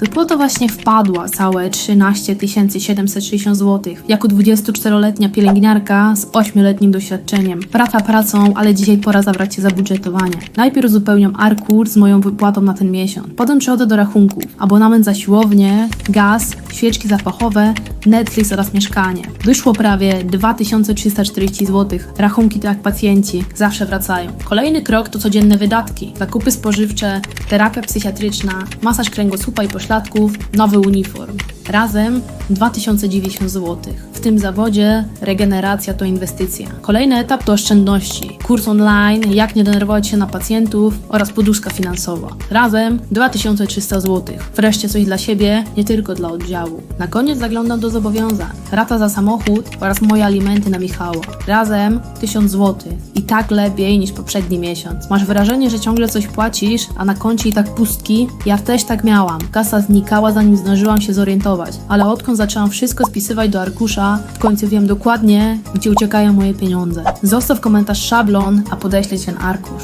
Wypłata właśnie wpadła całe 13 760 zł. Jako 24-letnia pielęgniarka z 8-letnim doświadczeniem. Praca pracą, ale dzisiaj pora zabrać się za budżetowanie. Najpierw uzupełniam arkusz z moją wypłatą na ten miesiąc. Potem przechodzę do rachunków. Abonament za siłownię, gaz, świeczki zapachowe, Netflix oraz mieszkanie. Wyszło prawie 2340 zł. Rachunki to jak pacjenci, zawsze wracają. Kolejny krok to codzienne wydatki. Zakupy spożywcze, terapia psychiatryczna, masaż kręgosłupa i pośladków, nowy uniform. Razem 2090 zł. W tym zawodzie regeneracja to inwestycja. Kolejny etap to oszczędności. Kurs online, jak nie denerwować się na pacjentów oraz poduszka finansowa. Razem 2300 zł. Wreszcie coś dla siebie, nie tylko dla oddziału. Na koniec zaglądam do zobowiązań. Rata za samochód oraz moje alimenty na Michała. Razem 1000 zł. I tak lepiej niż poprzedni miesiąc. Masz wrażenie, że ciągle coś płacisz, a na koncie i tak pustki? Ja też tak miałam. Kasa znikała zanim zdążyłam się zorientować. Ale odkąd zaczęłam wszystko spisywać do arkusza, w końcu wiem dokładnie, gdzie uciekają moje pieniądze. Zostaw komentarz szablon, a podeślę ten arkusz.